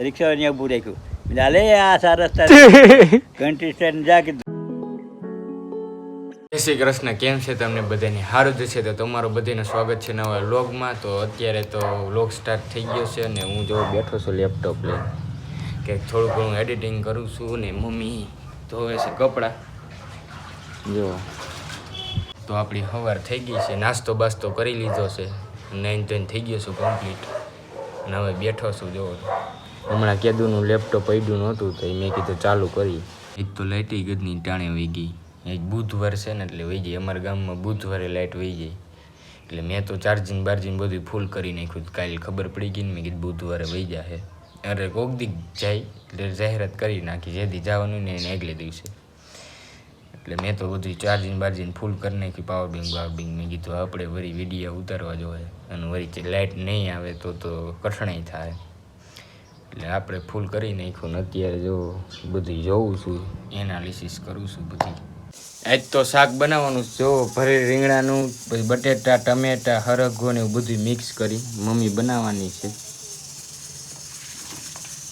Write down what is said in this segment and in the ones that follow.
રિક્ષા અહીંયા ઊભું રાખ્યું હાલે આ સારા રસ્તા ઘંટી સ્ટેન્ડ જા કીધું જય શ્રી કૃષ્ણ કેમ છે તમને બધાની? સારું જ છે તો તમારું બધાનું સ્વાગત છે નવા વ્લોગમાં. તો અત્યારે તો વ્લોગ સ્ટાર્ટ થઈ ગયો છે અને હું જો બેઠો છું લેપટોપ લઈને. કે થોડું ઘણું એડિટિંગ કરું છું ને મમ્મી ધોવે છે કપડાં. જો. તો આપણી સવાર થઈ ગઈ છે નાસ્તો બાસ્તો કરી લીધો છે. નાઈન ટેન થઈ ગયો છું કમ્પ્લીટ અને હવે બેઠો છું જો. હમણાં કેદુનું લેપટોપ પડ્યું નહોતું તો મેં કીધું ચાલુ કરી. એક તો લાઇટી ગદની ટાણે વહી ગઈ. એક બુધવાર છે ને એટલે વહી જાય અમારા ગામમાં બુધવારે લાઇટ વહી જાય એટલે મેં તો ચાર્જિંગ બાર્જિંગ બધું ફૂલ કરી નાખ્યું. કાલે ખબર પડી ગઈ ને મેં કીધું બુધવારે વહી જાય અરે કોક દી જાય, એટલે જાહેરાત કરી નાખી. જેથી જવાનું ને એને આગલે દિવસે. એટલે મેં તો બધું ચાર્જિંગ બાર્જિંગ ફૂલ કરી નાખી પાવર બેંક પાવર બેંક મેં કીધું આપણે વળી વીડિયો ઉતારવા જોઈએ. અને વરી લાઇટ નહીં આવે તો તો કઠણાઈ થાય. એટલે આપણે ફૂલ કરી નાખ્યું ને અત્યારે જો બધી જોઉં છું એનાલિસિસ કરું છું બધી. આજ તો શાક બનાવવાનું. જો ભરે રીંગણાનું, પછી બટેટા, ટમેટા, હરગો ને એવું બધું મિક્સ કરી મમ્મી બનાવવાની છે.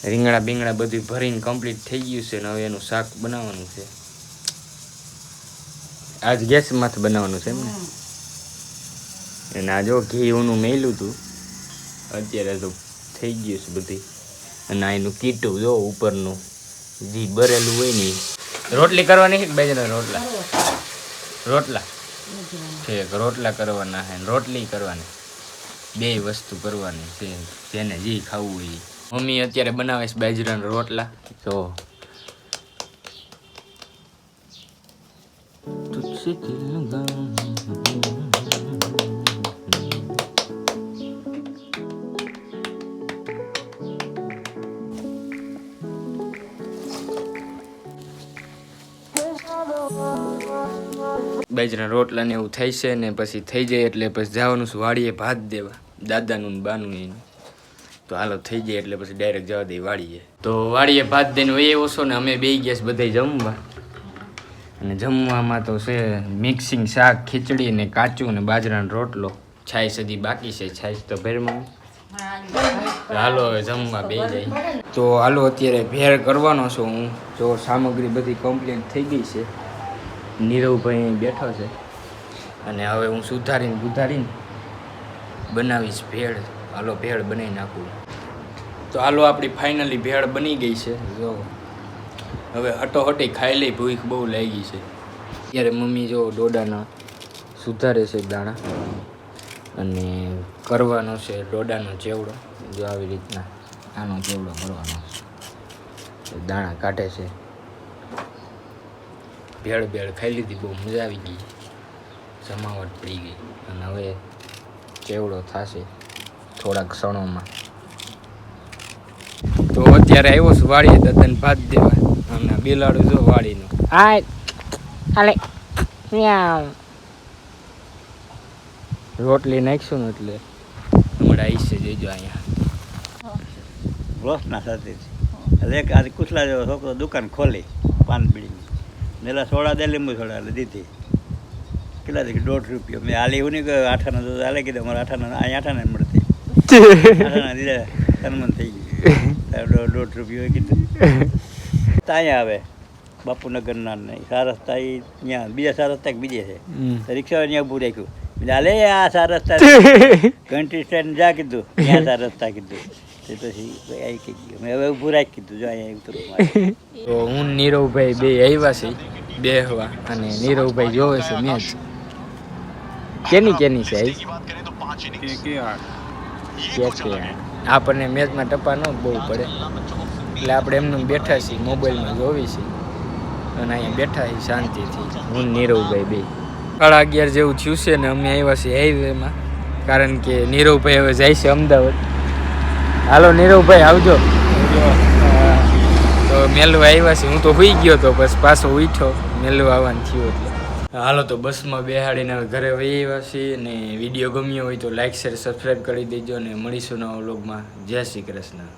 રીંગણા બીંગણા બધું ભરીને કમ્પ્લીટ થઈ ગયું છે ને હવે એનું શાક બનાવવાનું છે. આજ ગેસમાંથી બનાવવાનું છે એમને અને આ જો ઘી ઊનું મેલું હતું, અત્યારે તો થઈ ગયું છે બધી. અને આ એનું કીટું જો ઉપરનું જી ભરેલું હોય ને ઈ. રોટલી કરવાની છે કે બેજના રોટલા રોટલા ઠીક રોટલા કરવાના છે ને રોટલી કરવાની બે વસ્તુ કરવાની છે જેને જે ખાવું હોય ઈ. મમ્મી અત્યારે બનાવે છે બાજરાના રોટલા તો तुझसे दिल लगाऊं બાજરા રોટલા ને એવું થઈ છે ને પછી થઈ જાય એટલે પછી જવાનું છે વાડીએ ભાત દેવા. દાદાનું ને બાનું એનું. તો હાલો થઈ જાય એટલે પછી ડાયરેક્ટ જવા દઈએ વાડીએ. તો વાડીએ ભાત દઈને એ ઓછો ને અમે બે ગયા બધા જમવા. અને જમવામાં તો છે મિક્સિંગ શાક, ખીચડી ને કાચું ને બાજરાનો રોટલો. છાશ હજી બાકી છે છાશ તો ભેરમાં હાલો જમવા બે જાય. તો હાલો અત્યારે ભેર કરવાનો છું હું. જો સામગ્રી બધી કમ્પ્લીટ થઈ ગઈ છે. નીરવભાઈ બેઠો છે. અને હવે હું સુધારીને સુધારીને બનાવીશ ભેળ. હાલો ભેળ બનાવી નાખું. તો હાલો આપણી ફાઇનલી ભેળ બની ગઈ છે. જો હવે હટોહટી ખાઈ લઈ, ભૂખ બહુ લાગી છે. ત્યારે મમ્મી જો ડોડાના સુધારે છે દાણા. અને કરવાનો છે ડોડાનો ચેવડો જો આવી રીતના આનો ચેવડો કરવાનો છે. દાણા કાઢે છે. ભેળ ભેળ ખાઈ લીધી બહુ મજા આવી ગઈ. જમાવટ પડી ગઈ. અને હવે ચેવડો થશે થોડાક ક્ષણોમાં. તો અત્યારે આવ્યો છું વાળી દાદાને ભાત દેવા. અને બિલાડું જો વાળીનું Ai, ale, miau. રોટલી નાખશું ને એટલે હમણાં આવીશ જોઈજો અહીંયા. રોસના સાથે એટલે આજે કુસલા જેવો છોકરો દુકાન ખોલી પાન બીડીની મેલા સોડા દે લીંબુ સોડા એટલે દીધી. કેટલા દીધી? દોઢ રૂપિયો. મેં હાલી એવું નહીં કે આઠાના દોઢ હાલે કીધું અમારે આઠાના અહીં આઠાના મળતી. આઠાના દીધા તનમન થઈ ગયું. દોઢ રૂપિયો કીધું. ત્યાં આવે બાપુનગરના નહીં સારા રસ્તા એ ત્યાં બીજા સારા રસ્તા એક બીજે છે? રિક્ષા અહીંયા ઊભું રાખ્યું. એટલે આ સારા રસ્તા ઘંટી સ્ટેન્ડ જા કીધું ત્યાં સારા રસ્તા કીધું. તે પછી આવી કઈ ગયું. મેં હવે ઊભું રાખી કીધું જો અહીંયા ઉતરું તો હું નીરવભાઈ બે આવ્યા છે બે હવા અને નીરવભાઈ જોવે છે મેચ. કેની કેની છે કે આપણને મેચમાં ટપા ન બહુ પડે. એટલે આપણે એમનું બેઠા છીએ મોબાઈલમાં જોવી છે. અને અહીંયા બેઠા છીએ શાંતિથી. હું નીરવભાઈ બે. સાડા અગિયાર જેવું થયું છે ને અમે આવ્યા છીએ હાઈવેમાં કારણ કે નીરવભાઈ હવે જાય છે અમદાવાદ. હાલો નીરવભાઈ આવજો. તો મેલવા આવ્યા છે હું તો હોઈ ગયો તો બસ પાછો ઉઠ્યો. મેલવા આવવાનું થયું એટલે. હાલો તો બસમાં બેહાડીને ઘરે વહી આવ્યા છીએ ને વીડિયો ગમ્યો હોય તો લાઈક શેર સબસ્ક્રાઈબ કરી દેજો અને મળીશું નવા વ્લોગમાં જય શ્રી કૃષ્ણ.